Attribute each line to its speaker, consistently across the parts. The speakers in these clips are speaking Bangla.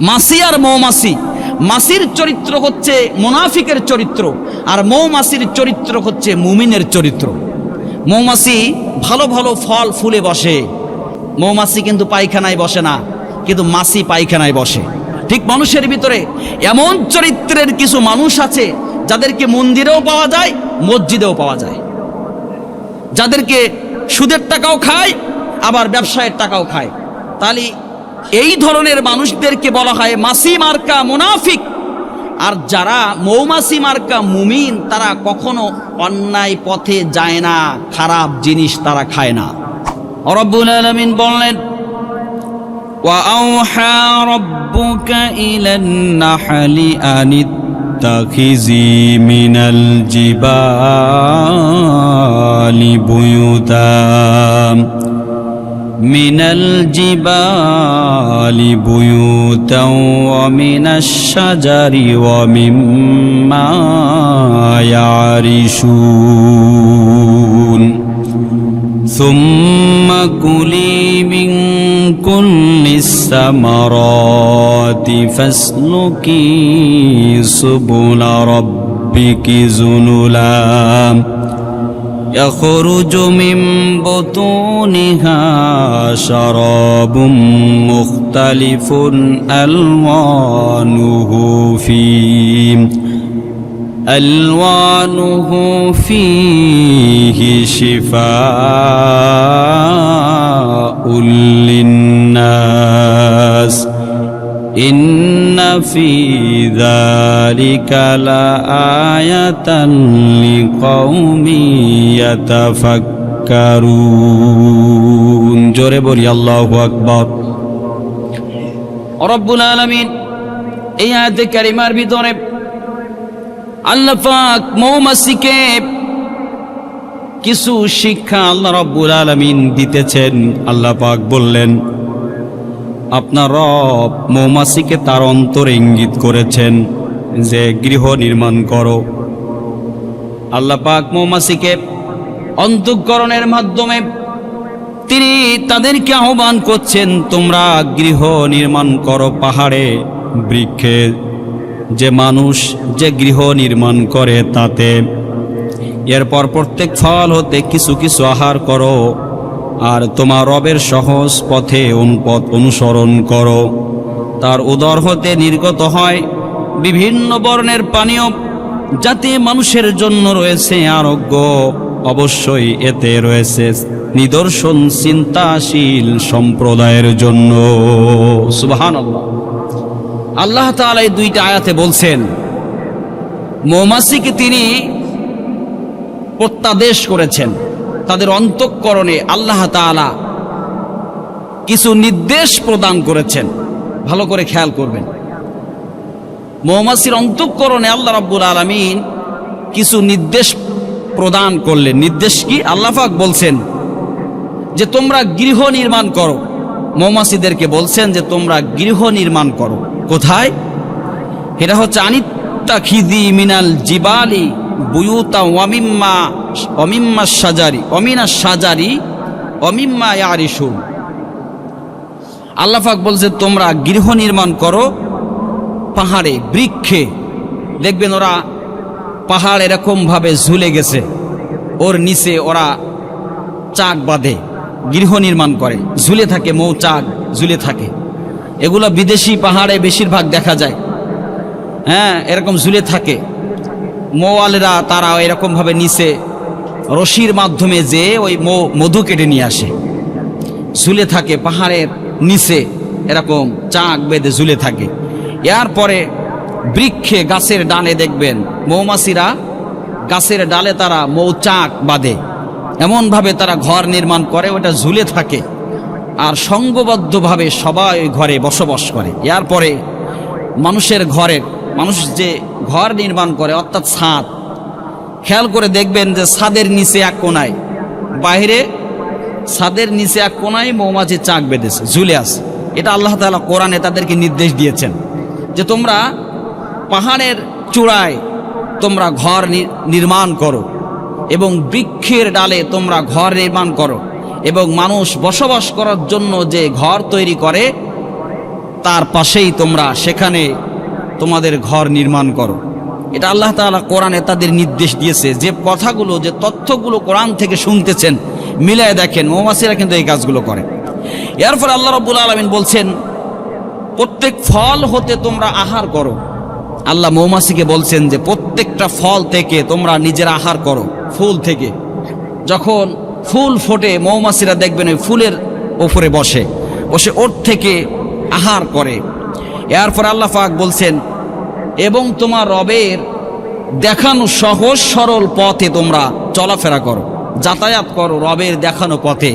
Speaker 1: মাসি আর মৌমাসি। মাসির চরিত্র হচ্ছে মোনাফিকের চরিত্র, আর মৌমাসির চরিত্র হচ্ছে মুমিনের চরিত্র। মৌমাছি ভালো ভালো ফল ফুলে বসে। মৌমাছি কিন্তু পায়খানায় বসে না, কিন্তু মাসি পায়খানায় বসে। ঠিক মানুষের ভিতরে এমন চরিত্রের কিছু মানুষ আছে, যাদেরকে মন্দিরেও পাওয়া যায়, মসজিদেও পাওয়া যায়। যাদেরকে সুদের টাকাও খায়, আবার ব্যবসায়ের টাকাও খায়। তাহলে এই ধরনের মানুষদেরকে বলা হয় মাসি মার্কা মুনাফিক আর যারা মৌমাসি মার্কা মুমিন তারা কখনো অন্যায় পথে যায় না খারাপ জিনিস তারা খায় না রব্বুল আলামিন বললেন
Speaker 2: وأوحى ربك إلى النحل أن اتخذي من الجبال بيوتا من الجبال بيوتا ومن الشجر ومما يعرشون. ثم كلي من كل الثمرات فاسلكي سبل ربك ذللا يخرج من بطونها شراب مختلف ألوانه فيه ألوانه فيه شفاء للناس إن في ذلك لآية لقوم يتفكرون جوري بوري الله أكبر
Speaker 1: রব্বুল আলামিন এই আয়াতে কারিমার ভিতরে আল্লাহ পাক মৌমাছিকে
Speaker 2: কিছু শিক্ষা আল্লাহ রব্বুল আলমিন দিতেছেন আল্লাহ পাক বললেন আপনার রব মৌমাছিকে তার অন্তরে ইঙ্গিত করেছেন যে গৃহ নির্মাণ করো। আল্লাহ পাক মৌমাছিকে
Speaker 1: অন্তঃকরণের মাধ্যমে
Speaker 2: তিনি তাদেরকে আহ্বান করছেন, তোমরা গৃহ নির্মাণ করো পাহাড়ে, বৃক্ষে। যে মানুষ যে গৃহ নির্মাণ করে তাতে। এরপর প্রত্যেক ফল হতে কিছু কিছু আহার করো। আর তোমার রবের সহজ পথে অনুপথ অনুসরণ করো। তার উদর হতে নির্গত হয় বিভিন্ন বর্ণের পানীয় যাতে মানুষের জন্য রয়েছে আরোগ্য। অবশ্যই এতে রয়েছে নিদর্শন চিন্তাশীল সম্প্রদায়ের জন্য।
Speaker 1: আল্লাহ এই দুইটা আয়াতে বলছেন, মৌমাছিকে তিনি প্রত্যাদেশ করেছেন। তাদের অন্তঃকরণে আল্লাহ তাআলা কিছু নির্দেশ প্রদান করেছেন। ভালো করে খেয়াল করবেন। মৌমাছির অন্তঃকরণে আল্লাহ রাব্বুল আলামিন কিছু নির্দেশ প্রদান করলেন। নির্দেশ কি? আল্লাহাক বলছেন যে, তোমরা গৃহ নির্মাণ করো। মৌমাছিদেরকে বলছেন যে, তোমরা গৃহ নির্মাণ করো। কোথায়? এটা হচ্ছে আনিত্তা খিদি মিনাল জিবালি বুয়ুতা ওয়ামিম্মা অমিম্মা সাজারি অমিনা সাজারি অমিম্মা ইয়ারিসুন আল্লাহাক বলছে, তোমরা গৃহ নির্মাণ করো পাহাড়ে, বৃক্ষে। দেখবেন ওরা পাহাড় এরকমভাবে ঝুলে গেছে। ওর নিচে ওরা চাক বাঁধে, গৃহ নির্মাণ করে। ঝুলে থাকে, মৌচাক ঝুলে থাকে। এগুলো বিদেশি পাহাড়ে বেশিরভাগ দেখা যায়। হ্যাঁ এরকম ঝুলে থাকে। মৌয়ালেরা তারা এরকমভাবে নিচে রশির মাধ্যমে যে ওই মধু কেটে নিয়ে আসে। ঝুলে থাকে, পাহাড়ের নিচে এরকম চাক বেঁধে ঝুলে থাকে। এরপরে বৃক্ষে গাছের ডালে দেখবেন মৌমাছিরা গাছের ডালে তারা মৌ মৌচাক বাঁধে। এমনভাবে তারা ঘর নির্মাণ করে, ওটা ঝুলে থাকে আর সঙ্গবদ্ধভাবে সবাই ঘরে বসবাস করে। এরপরে মানুষের ঘরে মানুষ যে ঘর নির্মাণ করে, অর্থাৎ ছাদ, খেয়াল করে দেখবেন যে ছাদের নিচে এক কোনায় বাইরে ছাদের নিচে এক কোনায় মৌমাছি চাক বেঁধেছে, ঝুলে আছে। এটা আল্লাহ তাআলা কোরআনে তাদেরকে নির্দেশ দিয়েছেন যে তোমরা পাহাড়ের চূড়ায় তোমরা ঘর নির্মাণ করো এবং বৃক্ষের ডালে তোমরা ঘর নির্মাণ করো এবং মানুষ বসবাস করার জন্য যে ঘর তৈরি করে, তার পাশেই তোমরা সেখানে তোমাদের ঘর নির্মাণ করো। এটা আল্লাহ তাআলা কোরআনে তাদের নির্দেশ দিয়েছে যে কথাগুলো, যে তথ্যগুলো কোরআন থেকে শুনতেছেন, মিলায় দেখেন, মৌমাছিরা কিন্তু এই কাজগুলো করে। এর ফলে আল্লাহ রব্বুল আলমিন বলছেন, প্রত্যেক ফল হতে তোমরা আহার করো। আল্লাহ মৌমাছিকে বলছেন যে, প্রত্যেকটা ফল থেকে তোমরা নিজের আহার করো, ফুল থেকে। যখন ফুল ফোটে, মৌমাছিরা দেখবেন ওই ফুলের ওপরে বসে বসে ওর থেকে আহার করে। এরপর আল্লাহ পাক বলছেন, এবং তোমার রবের দেখানো সহজ সরল পথে তোমরা চলাফেরা করো, যাতায়াত করো রবের দেখানো পথে।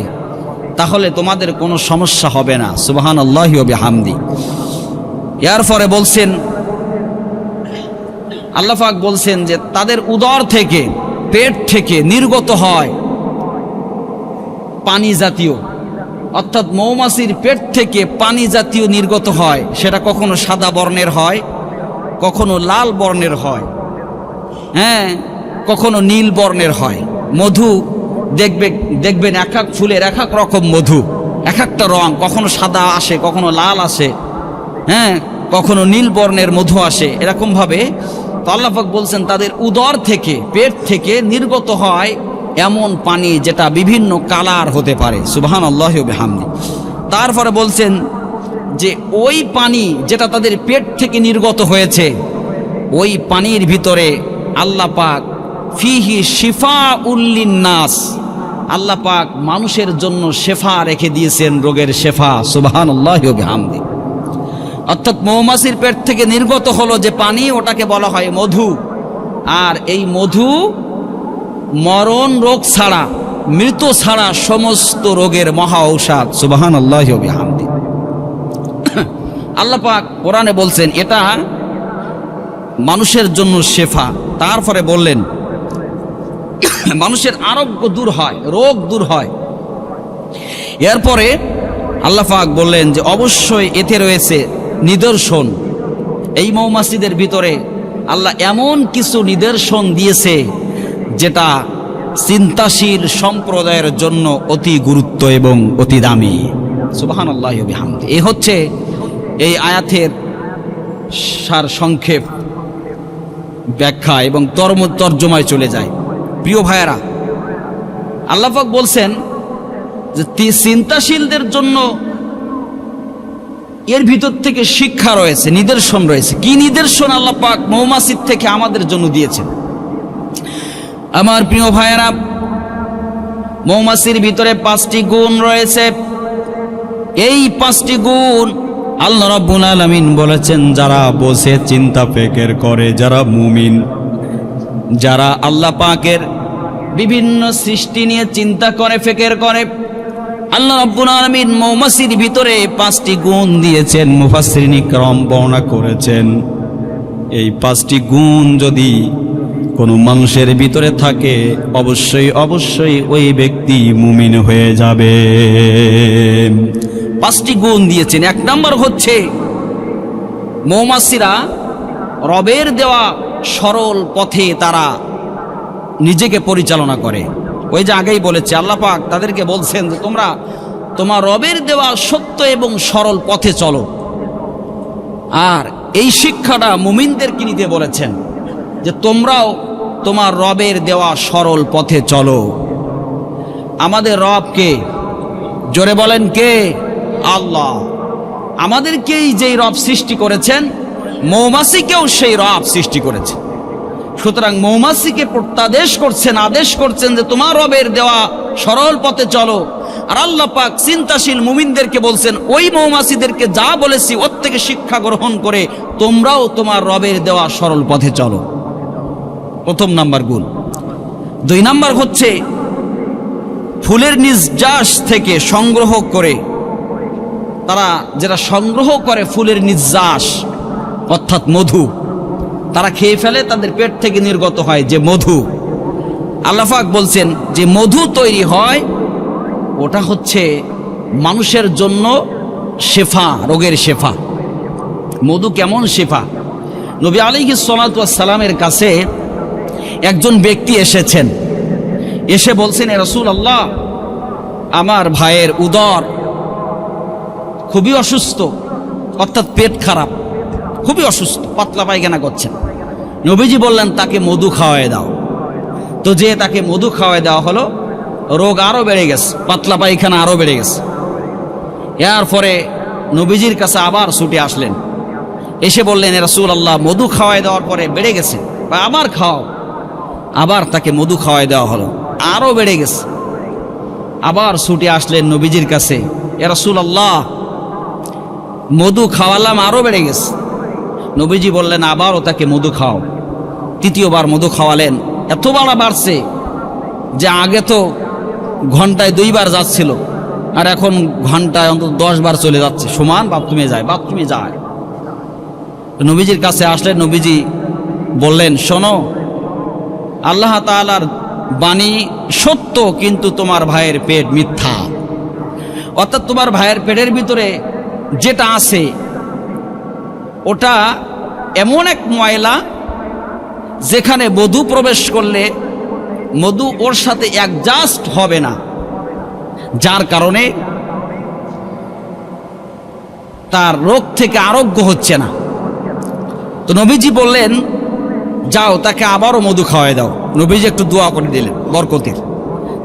Speaker 1: তাহলে তোমাদের কোনো সমস্যা হবে না। সুবাহান আল্লাহি হামদি এর পরে বলছেন আল্লাহাক বলছেন যে তাদের উদর থেকে, পেট থেকে নির্গত হয় পানি জাতীয় অর্থাৎ মৌমাছির পেট থেকে পানি জাতীয় নির্গত হয়, সেটা কখনো সাদা বর্ণের হয়, কখনো লাল বর্ণের হয় হ্যাঁ কখনো নীল বর্ণের হয়। মধু, দেখবে, দেখবেন এক এক ফুলের এক এক রকম মধু, এক একটা রং, কখনো সাদা আসে, কখনো লাল আসে হ্যাঁ কখনো নীল বর্ণের মধু আসে, এরকমভাবে তো আল্লাহাক বলছেন, তাদের উদর থেকে, পেট থেকে নির্গত হয় এমন পানি যেটা বিভিন্ন কালার হতে পারে। সুবাহান আল্লাহ হামদি তারপরে বলছেন যে, ওই পানি যেটা তাদের পেট থেকে নির্গত হয়েছে, ওই পানির ভিতরে আল্লাহ পাক ফিহি শিফা উল্লিন নাস আল্লাহ পাক মানুষের জন্য শেফা রেখে দিয়েছেন রোগের শেফা সুবাহান আল্লাহ হামদি অর্থাৎ মৌমাছির পেট থেকে নির্গত হলো যে পানি, ওটাকে বলা হয় মধু। আর এই মধু মরণ রোগ ছাড়া, মৃত ছাড়া সমস্ত রোগের মহা ঔষধ। সুবাহান আল্লাহ হামদি আল্লাহ পাক কোরআনে বলছেন, এটা মানুষের জন্য শেফা। তারপরে বললেন, মানুষের আরোগ্য দূর হয়, রোগ দূর হয়। এরপরে আল্লাহ পাক বললেন যে, অবশ্যই এতে রয়েছে নিদর্শন। এই মৌমাসিদের ভিতরে আল্লাহ এমন কিছু নিদর্শন দিয়েছে যেটা চিন্তাশীল সম্প্রদায়ের জন্য অতি গুরুত্ব এবং অতি দামি। সুবাহান আল্লাহ এ হচ্ছে এই আয়াতের সার সংক্ষেপ ব্যাখ্যা এবং তর্ম, তর্জমায় চলে যায়। প্রিয় ভাইয়েরা আল্লাহাক বলছেন যে চিন্তাশীলদের জন্য এর ভিতর থেকে শিক্ষা রয়েছে, নিদর্শন রয়েছে। কি নিদর্শন আল্লাহ পাক মৌমাছির থেকে আমাদের জন্য দিয়েছেন? আমার প্রিয় ভাইয়েরা, মৌমাছির ভিতরে পাঁচটি গুণ রয়েছে। এই পাঁচটি গুণ
Speaker 2: আল্লাহ রাব্বুল আলামিন বলেছেন, যারা বসে চিন্তা ফেকের করে, যারা মুমিন,
Speaker 1: যারা আল্লাহ পাকের বিভিন্ন সৃষ্টি নিয়ে চিন্তা করে, ফেকের করে, আল্লাহ রব্বুল আলমিন মৌমাছির ভিতরে পাঁচটি গুণ দিয়েছেন,
Speaker 2: মুফাসসিরিন ইকরাম বর্ণনা করেছেন। এই পাঁচটি গুণ যদি কোনো মানুষের ভিতরে থাকে, অবশ্যই অবশ্যই ওই ব্যক্তি মুমিন হয়ে যাবে।
Speaker 1: পাঁচটি গুণ দিয়েছেন। এক নম্বর হচ্ছে মৌমাসিরা রবের দেওয়া সরল পথে তারা নিজেকে পরিচালনা করে। ওই যে আগেই বলেছে, আল্লাহ পাক তাদেরকে বলছেন যে, তোমরা তোমার রবের দেওয়া সত্য এবং সরল পথে চলো। আর এই শিক্ষাটা মুমিনদেরকে নিতে বলেছেন যে, তোমরাও তোমার রবের দেওয়া সরল পথে চলো। আমাদের রবকে জোরে বলেন কে? আল্লাহ। আমাদেরকেই যেই রব সৃষ্টি করেছেন, মৌমাছিকেও সেই রব সৃষ্টি করেছে। সুতরাং মৌমাছিকে প্রত্যাদেশ করছেন, আদেশ করছেন যে তোমার রবের দেওয়া সরল পথে চলো। আর আল্লাহ পাক চিন্তাশীল মুমিনদেরকে বলছেন, ওই মৌমাছিদেরকে যা বলেছি ওর থেকে শিক্ষা গ্রহণ করে তোমরাও তোমার রবের দেওয়া সরল পথে চলো। প্রথম নাম্বার গুণ। দুই নাম্বার হচ্ছে, ফুলের নির্যাস থেকে সংগ্রহ করে, তারা যেটা সংগ্রহ করে ফুলের নির্যাস অর্থাৎ মধু, তারা খেয়ে ফেলে, তাদের পেট থেকে নির্গত হয় যে মধু। আল্লাফাক বলছেন, যে মধু তৈরি হয়, ওটা হচ্ছে মানুষের জন্য শেফা, রোগের শেফা। মধু কেমন শেফা? নবী আলিহি সালামের কাছে একজন ব্যক্তি এসেছেন। এসে বলছেন, এ রসুল আল্লাহ আমার ভাইয়ের উদর খুবই অসুস্থ, অর্থাৎ পেট খারাপ, খুবই অসুস্থ, পাতলা পায়খানা করছেন। নবীজি বললেন, তাকে মধু খাওয়ায় দাও। তো যে তাকে মধু খাওয়ায় দেওয়া হলো, রোগ আরও বেড়ে গেছে, পাতলা পায়খানা আরও বেড়ে গেছে। এর পরে নবীজির কাছে আবার ছুটে আসলেন। এসে বললেন রাসূল আল্লাহ মধু খাওয়াই দেওয়ার পরে বেড়ে গেছে, বা আবার খাওয়াও। আবার তাকে মধু খাওয়াই দেওয়া হলো। আরও বেড়ে গেছে। আবার ছুটে আসলেন নবীজির কাছে, এ রাসূল আল্লাহ মধু খাওয়ালাম আরও বেড়ে গেছে। নবীজি বললেন, আবারও তাকে মধু খাও। তৃতীয়বার মধু খাওয়ালেন। এত বাড়া বাড়ছে যে আগে তো ঘন্টায় দুইবার যাচ্ছিল, আর এখন ঘন্টায় অন্তত দশ বার চলে যাচ্ছে। সমান বাথরুমে যায় বাথরুমে যায়। নবীজির কাছে আসলেন, নবীজি বললেন, শোনো আল্লাহ তাআলার বাণী সত্য, কিন্তু তোমার ভাইয়ের পেট মিথ্যা। অর্থাৎ তোমার ভাইয়ের পেটের ভিতরে যেটা আছে, ওটা এমন এক ময়লা যেখানে মধু প্রবেশ করলে মধু ওর সাথে অ্যাডজাস্ট হবে না। যার কারণে তার রোগ থেকে আরোগ্য হচ্ছে না। তো নবীজি বললেন যাও, তাকে আবারও মধু খাওয়াই দাও। নবীজি একটু দোয়া করে দিলেন, বরকতির।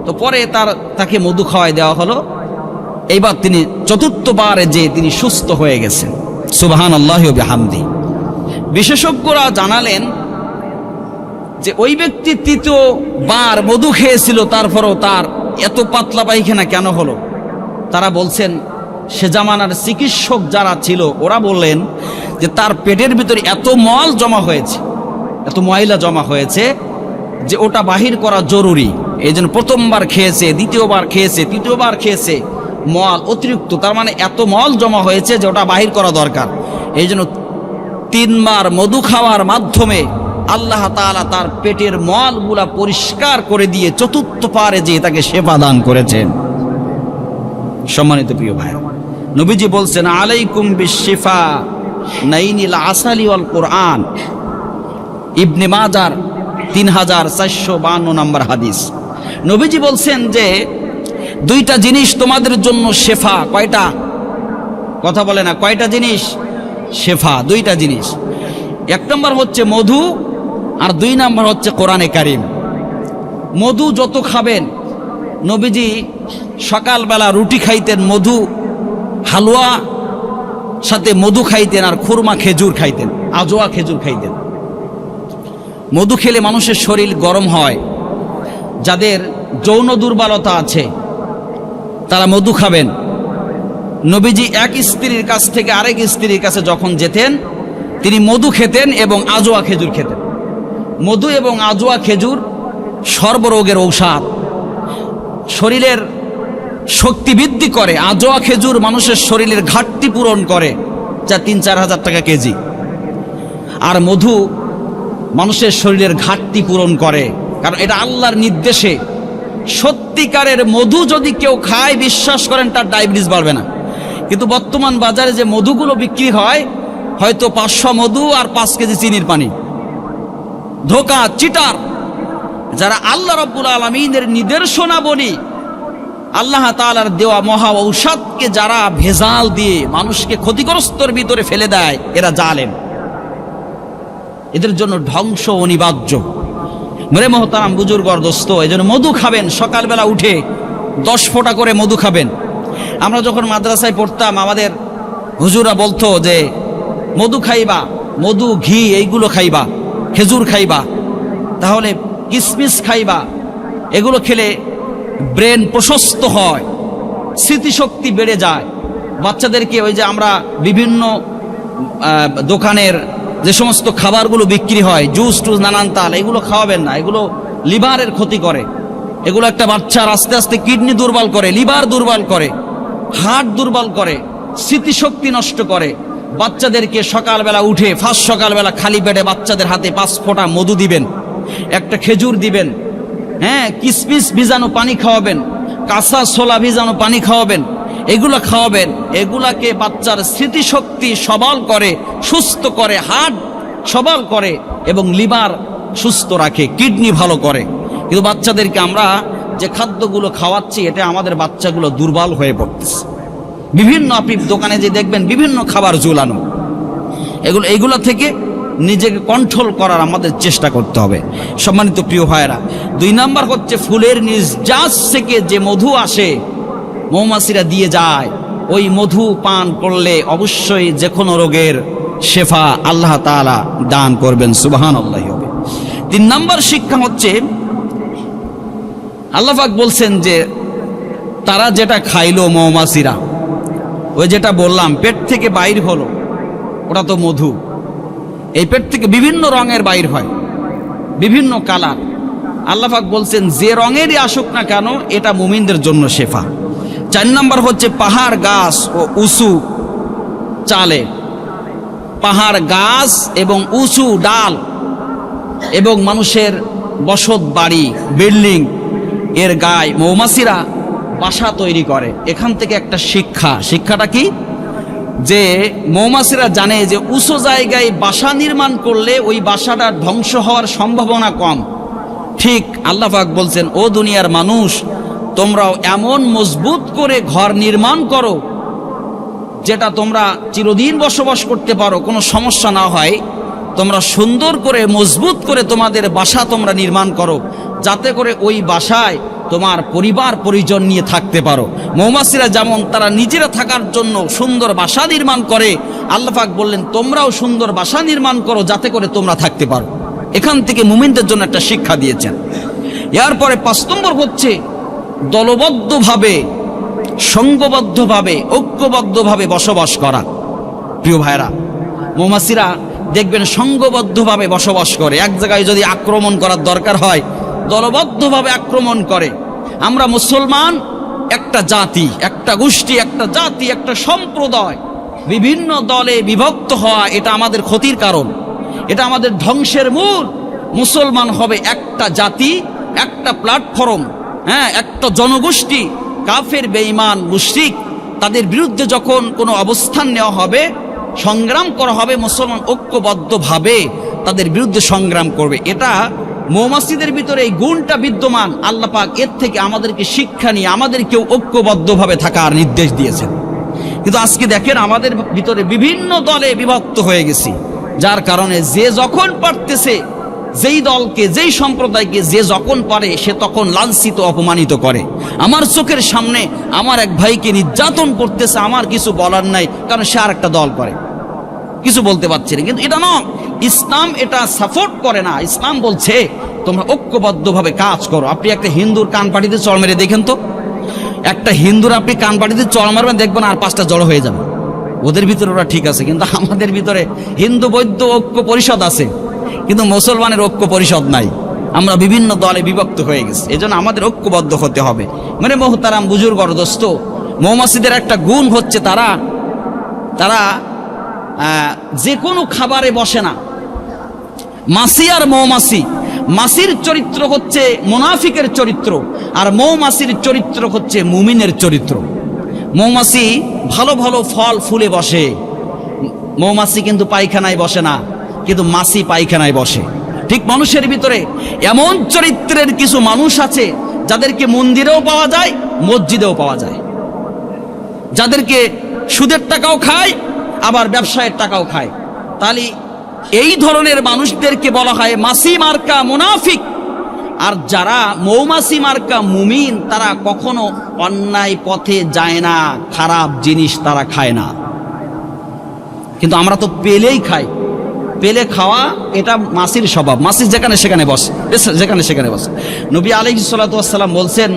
Speaker 1: তো পরে তার, তাকে মধু খাওয়াই দেওয়া হলো। এইবার তিনি চতুর্থবারে যে তিনি সুস্থ হয়ে গেছেন। সুবাহান আল্লাহ হামদি বিশেষজ্ঞরা জানালেন যে ওই ব্যক্তি তৃতীয় বার মধু খেয়েছিল, তারপরও তার এত পাতলা পায়খানা কেন হলো? তারা বলছেন, সে জামানার চিকিৎসক যারা ছিল, ওরা বললেন যে তার পেটের ভিতরে এত মল জমা হয়েছে। এত ময়লা জমা হয়েছে যে ওটা বাহির করা জরুরি। এই জন্য প্রথমবার খেয়েছে, দ্বিতীয়বার খেয়েছে, তৃতীয়বার খেয়েছে। মল অতিরিক্ত, তার মানে এত মল জমা হয়েছে যে ওটা বাহির করা দরকার। এই জন্য তিনবার মধু খাওয়ার মাধ্যমে আল্লাহ তাআলা তার পেটের মলগুলা পরিষ্কার করে দিয়ে চতুর্থ পারে যে তাকে সেবা দান করেছেন। সম্মানিত প্রিয় ভাই, নবীজি বলছেন, আলাইকুম বিশিফা নাইনিল আসালি ওয়াল কোরআন। ইবনে মাজার তিন হাজার চারশো বান্ন নম্বর হাদিস। নবীজি বলছেন যে, দুইটা জিনিস তোমাদের জন্য শেফা। কয়টা? কথা বলে না, কয়টা জিনিস? শেফা, দুইটা জিনিস। এক নম্বর হচ্ছে মধু আর দুই নম্বর হচ্ছে কোরআনে কারিম। মধু যত খাবেন, নবীজি সকালবেলা রুটি খাইতেন মধু, হালুয়া, সাথে মধু খাইতেন আর খুরমা খেজুর খাইতেন, আজোয়া খেজুর খাইতেন। মধু খেলে মানুষের শরীর গরম হয়। যাদের যৌন দুর্বলতা আছে, তারা মধু খাবেন। নবীজি এক স্ত্রীর কাছ থেকে আরেক স্ত্রীর কাছে যখন যেতেন, তিনি মধু খেতেন এবং আজোয়া খেজুর খেতেন। মধু এবং আজোয়া খেজুর সর্বরোগের ঔষধ। শরীরের শক্তি বৃদ্ধি করে। আজোয়া খেজুর মানুষের শরীরের ঘাটতি পূরণ করে, যা তিন চার হাজার টাকা কেজি। আর মধু মানুষের শরীরের ঘাটতি পূরণ করে। কারণ এটা আল্লাহর নির্দেশে। সত্যিকারের মধু যদি কেউ খায়, বিশ্বাস করেন, তার ডায়াবেটিস বাড়বে না। কিন্তু বর্তমান বাজারে যে মধুগুলো বিক্রি হয়, হয়তো পাঁচশো মধু আর পাঁচ কেজি চিনির পানি। ধোকা, চিটার। যারা আল্লাহ রব্বুল আলমিনের নির্দেশনা বলি, আল্লাহ তালার দেওয়া মহা ঔষধকে যারা ভেজাল দিয়ে মানুষকে ক্ষতিগ্রস্তর ভিতরে ফেলে দেয়, এরা জালেন এদের জন্য ধ্বংস অনিবার্য। মরে মহতারাম বুজুর্গর দোস্ত এই জন্য মধু খাবেন, সকালবেলা উঠে দশ ফোঁটা করে মধু খাবেন। আমরা যখন মাদ্রাসায় পড়তাম, আমাদের হুজুরা বলতো যে, মধু খাইবা, মধু, ঘি, এইগুলো খাইবা, খেজুর খাইবা, তাহলে কিসমিস খাইবা, এগুলো খেলে ব্রেন প্রশস্ত হয়, স্মৃতিশক্তি বেড়ে যায়। বাচ্চাদেরকে ওই যে আমরা বিভিন্ন দোকানের যে সমস্ত খাবারগুলো বিক্রি হয় জুস টুস নানান তাল, এগুলো খাওয়াবেন না, এগুলো লিভারের ক্ষতি করে। এগুলো একটা বাচ্চার আস্তে আস্তে কিডনি দুর্বল করে, লিভার দুর্বল করে, হার্ট দুর্বল করে, স্মৃতিশক্তি নষ্ট করে। বাচ্চাদেরকে সকালবেলা উঠে, ফার্স্ট সকালবেলা খালি পেটে বাচ্চাদের হাতে পাঁচ ফোঁটা মধু দিবেন, একটা খেজুর দিবেন হ্যাঁ কিসমিস ভিজানো পানি খাওয়াবেন, কাঁচা ছোলা ভিজানো পানি খাওয়াবেন এগুলো খাওয়াবেন, এগুলাকে বাচ্চার স্মৃতিশক্তি সবল করে, সুস্থ করে হার্ট সবল করে এবং লিভার সুস্থ রাখে, কিডনি ভালো করে। কিন্তু বাচ্চাদেরকে আমরা যে খাদ্যগুলো খাওয়াচ্ছি, এটা আমাদের বাচ্চাগুলো দুর্বল হয়ে পড়তেছে। বিভিন্ন আপনি দোকানে যে দেখবেন, বিভিন্ন খাবার ঝুলানো। এগুলো এইগুলো থেকে নিজেকে কন্ট্রোল করার আমাদের চেষ্টা করতে হবে। সম্মানিত প্রিয় ভাইয়েরা, দুই নাম্বার হচ্ছে ফুলের নিজ থেকে যে মধু আসে মৌমাছিরা দিয়ে যায়। ওই মধু পান করলে অবশ্যই যে কোনো রোগের শেফা আল্লাহ তাআলা দান করবেন সুবাহান আল্লাহ হবে। তিন নম্বর শিক্ষা হচ্ছে আল্লাহাক বলছেন যে তারা যেটা খাইলো মৌমাছিরা, ওই যেটা বললাম, পেট থেকে বাইর হলো, ওটা তো মধু। এই পেট থেকে বিভিন্ন রঙের বাইর হয়, বিভিন্ন কালার। আল্লাহাক বলছেন, যে রঙেরই আসুক না কেন, এটা মুমিনদের জন্য শেফা। চার নম্বর হচ্ছে পাহাড়, গাছ ও উঁচু চালে। পাহাড়, গাছ এবং উঁচু ডাল এবং মানুষের বসত বাড়ি, বিল্ডিং এর গায়ে মৌমাছিরা বাসা তৈরি করে। এখান থেকে একটা শিক্ষা। শিক্ষাটা কি? যে মৌমাছিরা জানে যে উঁচু জায়গায় বাসা নির্মাণ করলে ওই বাসাটা ধ্বংস হওয়ার সম্ভাবনা কম। ঠিক আল্লাহাক বলছেন, ও দুনিয়ার মানুষ তোমরাও এমন মজবুত করে ঘর নির্মাণ করো, যেটা তোমরা চিরদিন বসবাস করতে পারো, কোনো সমস্যা না হয়। তোমরা সুন্দর করে, মজবুত করে তোমাদের বাসা তোমরা নির্মাণ করো, যাতে করে ওই বাসায় তোমার পরিবার পরিজন নিয়ে থাকতে পারো। মৌমাসিরা যেমন তারা নিজেরা থাকার জন্য সুন্দর বাসা নির্মাণ করে আল্লাহাক বললেন, তোমরাও সুন্দর বাসা নির্মাণ করো, যাতে করে তোমরা থাকতে পারো। এখান থেকে মুমিনদের জন্য একটা শিক্ষা দিয়েছেন। এরপরে পাঁচ নম্বর হচ্ছে দলবদ্ধভাবে, সঙ্গবদ্ধভাবে, ঐক্যবদ্ধভাবে বসবাস করা। প্রিয় ভাইরা মৌমাছিরা দেখবেন সঙ্গবদ্ধভাবে বসবাস করে। এক জায়গায় যদি আক্রমণ করার দরকার হয়, দলবদ্ধভাবে আক্রমণ করে। আমরা মুসলমান, একটা জাতি, একটা গোষ্ঠী, একটা জাতি, একটা সম্প্রদায়, বিভিন্ন দলে বিভক্ত হওয়া এটা আমাদের ক্ষতির কারণ। এটা আমাদের ধ্বংসের মূল। মুসলমান হবে একটা জাতি, একটা প্ল্যাটফর্ম। হ্যাঁ একটা জনগোষ্ঠী, কাফের, বেঈমান, মুশরিক, তাদের বিরুদ্ধে যখন কোনো অবস্থান নেওয়া হবে, সংগ্রাম করা হবে, মুসলমান ঐক্যবদ্ধভাবে তাদের বিরুদ্ধে সংগ্রাম করবে। এটা মৌমাসিদের ভিতরে এই গুণটা বিদ্যমান। আল্লাহ পাক এর থেকে আমাদেরকে শিক্ষা নিয়ে আমাদেরকেও ঐক্যবদ্ধভাবে থাকার নির্দেশ দিয়েছেন। কিন্তু আজকে দেখেন আমাদের ভিতরে বিভিন্ন দলে বিভক্ত হয়ে গেছি। যার কারণে যে যখন পারতেছে যেই দলকে, যেই সম্প্রদায়কে যে যখন পারে, সে তখন লাঞ্ছিত, অপমানিত করে। আমার চোখের সামনে আমার এক ভাইকে নির্যাতন করতেছে, আমার কিছু বলার নাই, কারণ সে আর একটা দল করে। কিছু বলতে পারছি না। কিন্তু এটা নয়, ইসলাম এটা সাপোর্ট করে না। ইসলাম বলছে, তোমরা ঐক্যবদ্ধভাবে কাজ করো। আপনি একটা হিন্দুর কান পাটিতে চড় মেরে দেখেন তো। একটা হিন্দুর আপনি কান পাটিতে চল মারবেন, দেখবেন আর পাঁচটা জড়ো হয়ে যাবে। ওদের ভিতরে ওরা ঠিক আছে, কিন্তু আমাদের ভিতরে হিন্দু বৈদ্য ঐক্য পরিষদ আছে। কিন্তু মুসলমানের ঐক্য পরিষদ নাই। আমরা বিভিন্ন দলে বিভক্ত হয়ে গেছি। এই জন্য আমাদের ঐক্যবদ্ধ হতে হবে। মানে মোহতারাম বুজুর্গ দোস্ত মৌমাসিদের একটা গুণ হচ্ছে তারা তারা যে কোনো খাবারে বসে না। মাসি আর মৌমাসি মাসির চরিত্র হচ্ছে মোনাফিকের চরিত্র আর মৌমাসির চরিত্র হচ্ছে মুমিনের চরিত্র। মৌমাছি ভালো ভালো ফল ফুলে বসে। মৌমাছি কিন্তু পায়খানায় বসে না। কিন্তু মাছি পায়খানায় বসে। ঠিক মানুষের ভিতরে এমন চরিত্রের কিছু মানুষ আছে যাদেরকে মন্দিরেও পাওয়া যায়, মসজিদেও পাওয়া যায়। যাদেরকে সুদের টাকাও খায়, আবার ব্যবসায়ের টাকাও খায়। তাহলে এই ধরনের মানুষদেরকে বলা হয় মাসি মার্কা মুনাফিক। আর যারা মৌমাছি মার্কা মুমিন, তারা কখনো অন্যায় পথে যায় না, খারাপ জিনিস তারা খায় না। কিন্তু আমরা তো পেলেই খাই। পেলে খাওয়া, এটা মাসির স্বভাব। মাসি যেখানে সেখানে বসে। যেখানে সেখানে বসে। নবী আলী সাল্লাম বলছেন,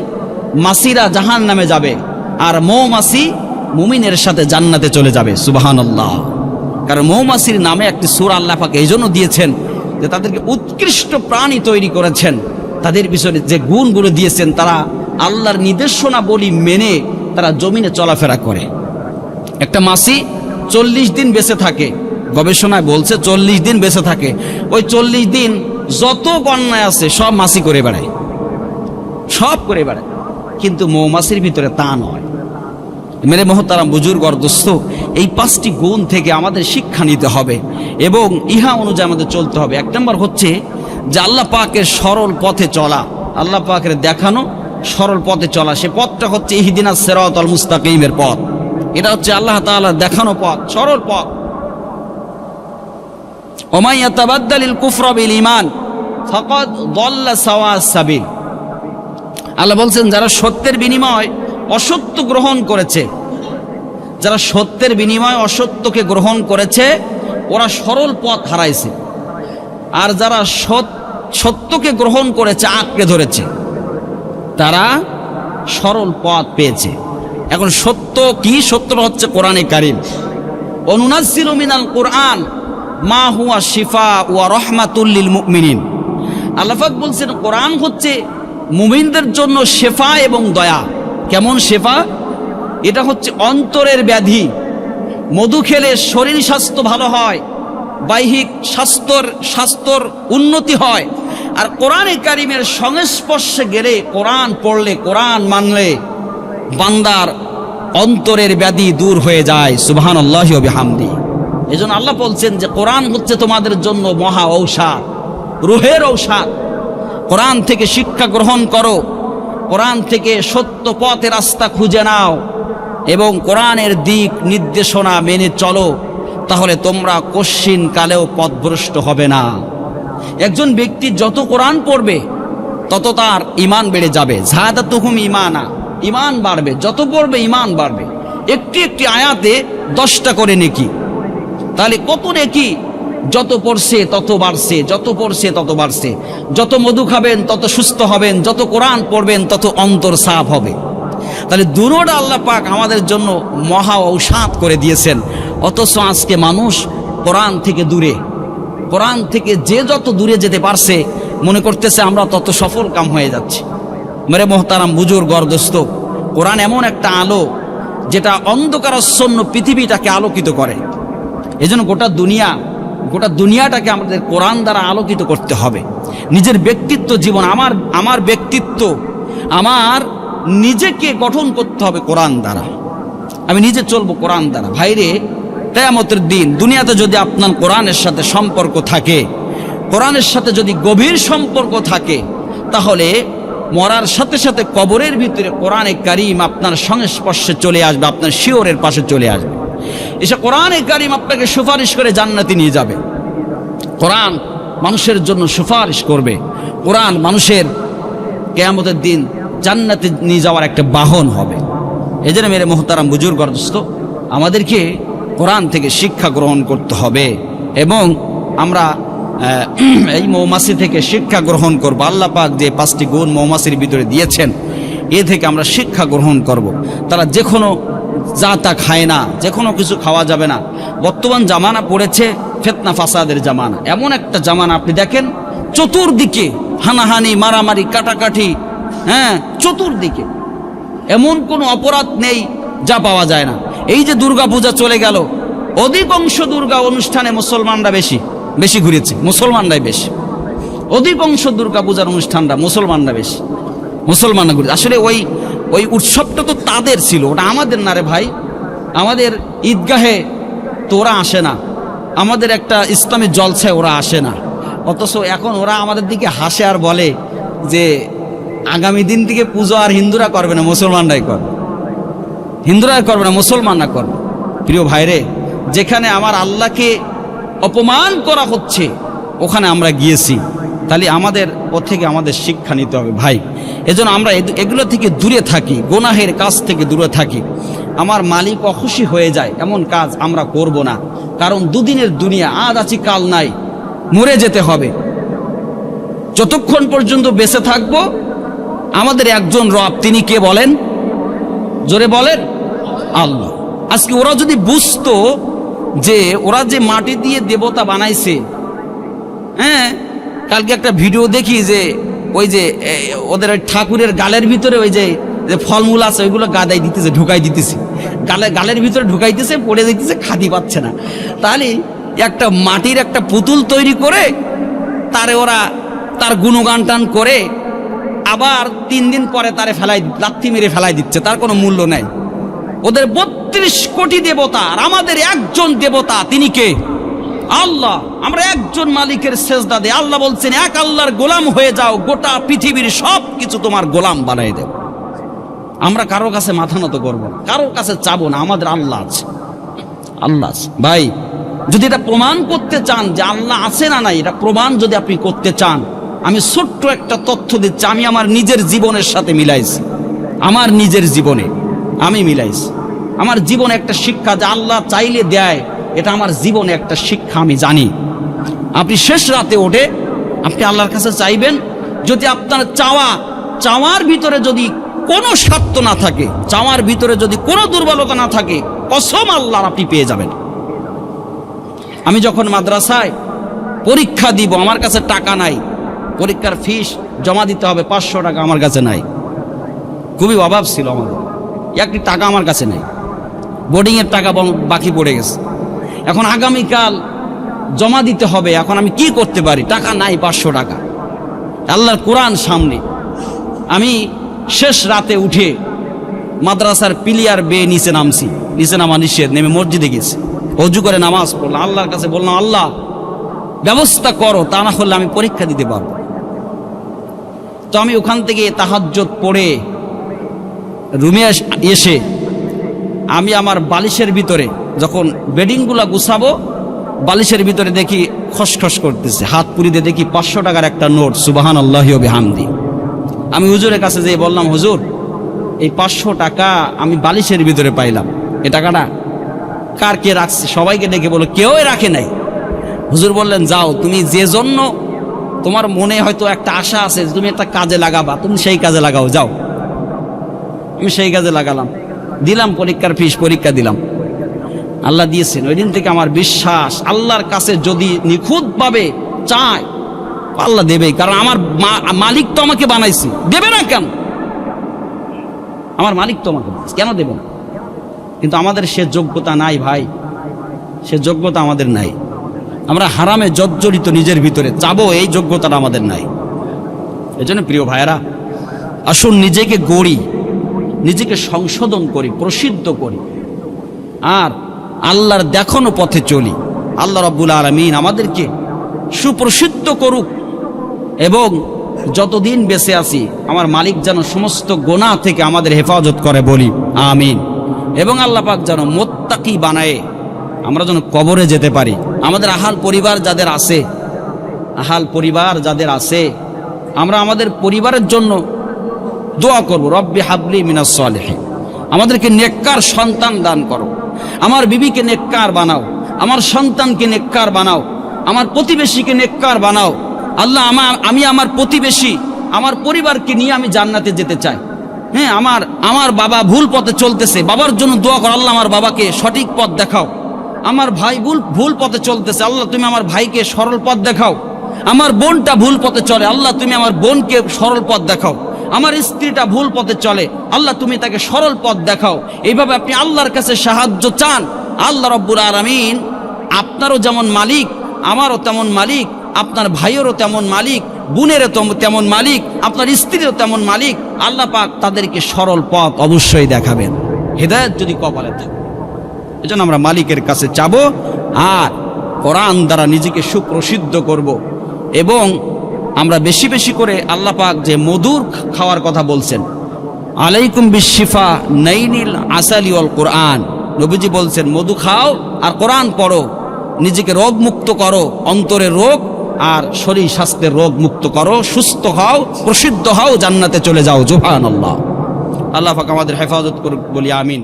Speaker 1: মাসিরা জাহান নামে যাবে আর মৌমাসি মুমিনের সাথে জান্নাতে চলে যাবে। সুবাহান আল্লাহ কারণ মৌমাসির নামে একটি সুর আল্লাহ পাকে এই জন্য দিয়েছেন যে তাদেরকে উৎকৃষ্ট প্রাণী তৈরি করেছেন। তাদের পিছনে যে গুণগুলো দিয়েছেন, তারা আল্লাহর নির্দেশনা বলি মেনে তারা জমিনে চলাফেরা করে। একটা মাসি চল্লিশ দিন বেঁচে থাকে। গবেষণায় বলছে চল্লিশ দিন বেঁচে থাকে। ওই চল্লিশ দিন যত অন্যায় আছে সব মাসি করে বেড়ায়। সব করে বেড়ায়। কিন্তু মৌমাছির ভিতরে তা নয়। মেরে মহতারাম বুজুর্গ দোস্ত এই পাঁচটি গুণ থেকে আমাদের শিক্ষা নিতে হবে এবং ইহা অনুযায়ী আমাদের চলতে হবে। এক নম্বর হচ্ছে যে আল্লাহ পাকের সরল পথে চলা। আল্লাহ পাকের দেখানো সরল পথে চলা। সে পথটা হচ্ছে ইহিদিনা সেরাত আল মুস্তাকিমের পথ। এটা হচ্ছে আল্লাহ তাআলার দেখানো পথ, সরল পথ। ওমাইয়া তাবাদ্দালিল ইমান আল্লাহ বলছেন, যারা সত্যের বিনিময় অসত্য গ্রহণ করেছে, যারা সত্যের বিনিময় অসত্যকে গ্রহণ করেছে, ওরা সরল পথ হারাইছে। আর যারা সত্যকে গ্রহণ করেছে, আঁকড়ে ধরেছে, তারা সরল পথ পেয়েছে। এখন সত্য কি? সত্যটা হচ্ছে কোরআনে কারিম। অনুনাসিল মিনাল কোরআন মা হুয়া শিফা ওয়া রহমাতুল্লিল মুমিনিন। আল্লাহাক বলছেন, কোরআন হচ্ছে মুমিনদের জন্য শেফা এবং দয়া। কেমন শেফা? এটা হচ্ছে অন্তরের ব্যাধি। মধু খেলে শরীর স্বাস্থ্য ভালো হয়, বাহ্যিক স্বাস্থ্যর স্বাস্থ্যর উন্নতি হয়। আর কোরআনে কারিমের সংস্পর্শে গেলে কোরআন পড়লে কোরআন মানলে বান্দার অন্তরের ব্যাধি দূর হয়ে যায়। সুবহান আল্লাহ হামদি এই জন্য আল্লাহ বলছেন যে কোরআন হচ্ছে তোমাদের জন্য মহা ঔষধ, রুহের ঔষধ। কোরআন থেকে শিক্ষা গ্রহণ করো, কোরআন থেকে সত্য পথে রাস্তা খুঁজে নাও এবং কোরআনের দিক নির্দেশনা মেনে চলো, তাহলে তোমরা কশ্চিন কালেও পথভ্রষ্ট হবে না। একজন ব্যক্তি যত কোরআন পড়বে, তত তার ইমান বেড়ে যাবে। ঝায়াদা তুহুম ইমানা ইমান বাড়বে। যত পড়বে ইমান বাড়বে। একটি একটি আয়াতে দশটা করে নেকি। তাহলে কত নেকি? যত পড়ছে, তত বাড়ছে, যত পড়ছে, তত বাড়ছে। যত মধু খাবেন, তত সুস্থ হবেন, যত কোরআন পড়বেন, তত অন্তর সাফ হবে। তাহলে দুনোটা আল্লাহ পাক আমাদের জন্য মহা ঔষাদ করে দিয়েছেন। অথচ আজকে মানুষ কোরআন থেকে দূরে। কোরআন থেকে যে যত দূরে যেতে পারছে, মনে করতেছে আমরা তত সফল কাম হয়ে যাচ্ছি। মেরে মোহতারাম বুজুর গর্দস্ত কোরআন এমন একটা আলো, যেটা অন্ধকারাচ্ছন্ন পৃথিবীটাকে আলোকিত করে। এজন্য গোটা দুনিয়া, গোটা দুনিয়াটাকে আমাদের কোরআন দ্বারা আলোকিত করতে হবে। নিজের ব্যক্তিত্ব জীবন, আমার আমার ব্যক্তিত্ব, আমার নিজেকে গঠন করতে হবে কোরআন দ্বারা। আমি নিজে চলবো কোরআন দ্বারা। ভাইরে, কেয়ামতের দিন দুনিয়াতে যদি আপনার কোরআনের সাথে সম্পর্ক থাকে, কোরআনের সাথে যদি গভীর সম্পর্ক থাকে, তাহলে মরার সাথে সাথে কবরের ভিতরে কোরআনে কারিম আপনার সংস্পর্শে চলে আসবে, আপনার শিওরের পাশে চলে আসবে। এসে কোরআনে কারিম আপনাকে সুপারিশ করে জান্নাতি নিয়ে যাবে। কোরআন মানুষের জন্য সুপারিশ করবে। কোরআন মানুষের কেয়ামতের দিন জান্নাতে নিয়ে যাওয়ার একটা বাহন হবে। এই জন্য মেরে মোহতারাম বুজুর গর্দস্ত আমাদেরকে কোরআন থেকে শিক্ষা গ্রহণ করতে হবে এবং আমরা এই মৌমাছি থেকে শিক্ষা গ্রহণ করব। আল্লাহ পাক যে পাঁচটি গুণ মৌমাছির ভিতরে দিয়েছেন, এ থেকে আমরা শিক্ষা গ্রহণ করব। তারা যে কোনো যা তা খায় না, যে কোনো কিছু খাওয়া যাবে না। বর্তমান জামানা পড়েছে ফেতনা ফাসাদের জামানা। এমন একটা জামানা আপনি দেখেন, চতুর্দিকে হানাহানি, মারামারি, কাটাকাটি হ্যাঁ চতুর্দিকে। এমন কোনো অপরাধ নেই যা পাওয়া যায় না। এই যে দুর্গা পূজা চলে গেল, অধিকাংশ দুর্গা অনুষ্ঠানে মুসলমানরা বেশি বেশি ঘুরেছে, মুসলমানরাই বেশি। অধিকাংশ দুর্গা পূজার অনুষ্ঠানটা মুসলমানরা বেশি, মুসলমানরা ঘুরেছে। আসলে ওই ওই উৎসবটা তো তাদের ছিল, ওটা আমাদের না রে ভাই। আমাদের ঈদগাহে তো ওরা আসে না। আমাদের একটা ইসলামী জলসায় ওরা আসে না। অথচ এখন ওরা আমাদের দিকে হাসে আর বলে যে, আগামী দিন থেকে পুজো আর হিন্দুরা করবে না, মুসলমানরাই করবে। হিন্দুরা করবে না, মুসলমানরা করবে। প্রিয় ভাইরে, যেখানে আমার আল্লাহকে অপমান করা হচ্ছে, ওখানে আমরা গিয়েছি। তাহলে আমাদের ও থেকে আমাদের শিক্ষা নিতে হবে ভাই। এজন্য আমরা এগুলো থেকে দূরে থাকি, গোনাহের কাজ থেকে দূরে থাকি। আমার মালিক অখুশি হয়ে যায়, এমন কাজ আমরা করব না। কারণ দুদিনের দুনিয়া, আজ আছি, কাল নাই। মরে যেতে হবে। যতক্ষণ পর্যন্ত বেঁচে থাকব, আমাদের একজন রব, তিনি কে বলেন? জোরে বলেন, আল্লাহ। আজকে ওরা যদি বুঝতো যে ওরা যে মাটি দিয়ে দেবতা বানাইছে হ্যাঁ কালকে একটা ভিডিও দেখি যে ওই যে ওদের ওই ঠাকুরের গালের ভিতরে ওই যে যে ফলমূল আছে, ওইগুলো গাদাই দিতেছে ঢুকাই দিতেছে। গালে, গালের ভিতরে ঢুকাইতেছে পড়ে দিতেছে খাদি পাচ্ছে না। তাহলে একটা মাটির একটা পুতুল তৈরি করে তারে ওরা তার গুণগান টান করে আবার তিন দিন পরে তারে ফেলাই লাথি মেরে ফেলাই দিচ্ছে, তার কোনো মূল্য নেই। ওদের বত্রিশ কোটি দেবতা, আর আমাদের একজন দেবতা, তিনি কে? আল্লাহ, আমরা একজন মালিকের সেজদা দে আল্লাহ বলছেন, এক আল্লাহর গোলাম হয়ে যাও, গোটা পৃথিবীর সব কিছু তোমার গোলাম বানাই দেব। আমরা কারোর কাছে মাথা নত করব না, কারোর কাছে চাবো না, আমাদের আল্লাহ আছে। আল্লাহ আছে। ভাই, যদি এটা প্রমাণ করতে চান যে আল্লাহ আছে না নাই, এটা প্রমাণ যদি আপনি করতে চান, আমি ছোট্ট একটা তথ্য দিচ্ছি, আমি আমার নিজের জীবনের সাথে মিলাইছি। আমার নিজের জীবনে আমি মিলাইছি। আমার জীবনে একটা শিক্ষা যে আল্লাহ চাইলে দেয় এটা আমার জীবনে একটা শিক্ষা, আমি জানি। আপনি শেষ রাতে ওঠে, আপনি আল্লাহর কাছে চাইবেন, যদি আপনার চাওয়া, চাওয়ার ভিতরে যদি কোনো স্বার্থ না থাকে, চাওয়ার ভিতরে যদি কোনো দুর্বলতা না থাকে, কসম আল্লাহর আপনি পেয়ে যাবেন। আমি যখন মাদ্রাসায় পরীক্ষা দিব, আমার কাছে টাকা নাই, পরীক্ষার ফিস জমা দিতে হবে, পাঁচশো টাকা আমার কাছে নাই। খুবই অভাব ছিল আমাদের। একটি টাকা আমার কাছে নেই। বোর্ডিংয়ের টাকা বাকি পড়ে গেছে। এখন আগামীকাল জমা দিতে হবে, এখন আমি কি করতে পারি? টাকা নাই, পাঁচশো টাকা। আল্লাহর কোরআন সামনে। আমি শেষ রাতে উঠে মাদ্রাসার পিলিয়ার বেয়ে নিচে নামছি। নিচে নামা নিষেধ, নেমে মসজিদে গেছি। অজু করে নামাজ পড়লাম। আল্লাহর কাছে বললাম, আল্লাহ, ব্যবস্থা করো, তা না হলে আমি পরীক্ষা দিতে পারব। তো আমি ওখান থেকে তাহাজ্জত পড়ে রুমে এসে আমি আমার বালিশের ভিতরে যখন বেডিংগুলা গুছাবো, বালিশের ভিতরে দেখি খসখস করতেছে। হাত পুরিতে দেখি পাঁচশো টাকার একটা নোট সুবাহান আল্লাহ হামদি আমি হুজুরের কাছে যেয়ে বললাম, হুজুর, এই পাঁচশো টাকা আমি বালিশের ভিতরে পাইলাম। এ টাকাটা কার কে রাখছে? সবাইকে ডেকে বলো কেউই রাখে নাই। হুজুর বললেন, যাও, তুমি যে জন্য তোমার মনে হয়তো একটা আশা আছে তুমি একটা কাজে লাগাবা, তুমি সেই কাজে লাগাও, যাও। আমি সেই কাজে লাগালাম। দিলাম পরীক্ষার ফিস, পরীক্ষা দিলাম। আল্লাহ দিয়েছেন। ওই দিন থেকে আমার বিশ্বাস আল্লাহর কাছে যদি নিখুঁতভাবে চায়, আল্লাহ দেবে কারণ আমার মালিক তো আমাকে বানাইছে। দেবে না কেন? আমার মালিক তো আমাকে কেন দেবে না? কিন্তু আমাদের সে যোগ্যতা নাই ভাই। সে যোগ্যতা আমাদের নাই। আমরা হারামে জর্জরিত নিজের ভিতরে চাবো, এই যোগ্যতাটা আমাদের নাই। এজন্য প্রিয় ভাইয়েরা, আসুন নিজেকে গড়ি, নিজেকে সংশোধন করি, প্রসিদ্ধ করি। আর আল্লাহর দেখানো পথে চলি। আল্লাহ রব্বুল আলমিন আমাদেরকে সুপ্রসিদ্ধ করুক এবং যতদিন বেঁচে আছি, আমার মালিক যেন সমস্ত গোনা থেকে আমাদের হেফাজত করে বলি। আমিন। এবং আল্লাহ পাক যেন মোত্তাকি বানায় আমরা যেন কবরে যেতে পারি। আমাদের আহাল পরিবার যাদের আছে, আহাল পরিবার যাদের আছে, আমরা আমাদের পরিবারের জন্য দোয়া করব, রব্বি হাবলি মিনাস আমাদেরকে নেককার সন্তান দান করো। আমার বিবিকে নেককার বানাও, আমার সন্তানকে নেককার বানাও, আমার প্রতিবেশীকে নেককার বানাও। আল্লাহ আমার, আমি আমার প্রতিবেশী, আমার পরিবারকে নিয়ে আমি জান্নাতে যেতে চাই। হ্যাঁ আমার আমার বাবা ভুল পথে চলতেছে, বাবার জন্য দোয়া কর, আল্লাহ আমার বাবাকে সঠিক পথ দেখাও। আমার ভাই ভুল ভুল পথে চলতেছে, আল্লাহ তুমি আমার ভাইকে সরল পথ দেখাও। আমার বোনটা ভুল পথে চলে, আল্লাহ তুমি আমার বোনকে সরল পথ দেখাও। আমার স্ত্রীটা ভুল পথে চলে। আল্লাহ, তুমি তাকে সরল পথ দেখাও। এইভাবে আপনি আল্লাহর কাছে সাহায্য চান। আল্লাহ রব্বুল আলমিন আপনারও যেমন মালিক, আমারও তেমন মালিক, আপনার ভাইয়েরও তেমন মালিক, বোনেরও তেমন মালিক, আপনার স্ত্রীরও তেমন মালিক। আল্লাহ পাক তাদেরকে সরল পথ অবশ্যই দেখাবেন। হেদায়ত যদি কপালে থাকে, এজন্য আমরা মালিকের কাছে যাব আর কোরআন দ্বারা নিজেকে সুপ্রসিদ্ধ করব এবং আমরা বেশি বেশি করে আল্লাহ পাক যে মধুর খাওয়ার কথা বলছেন। আলাইকুম বিশিফা নাইনিল আসালি অল কোরআন। নবীজি বলছেন, মধু খাও আর কোরআন পড়ো। নিজেকে রোগ মুক্ত করো, অন্তরে রোগ আর শরীর স্বাস্থ্যের রোগ মুক্ত করো, সুস্থ হও, প্রসিদ্ধ হও, জান্নাতে চলে যাও। জোহান আল্লাহ আল্লাহ পাক আমাদের হেফাজত করুক, বলি আমিন।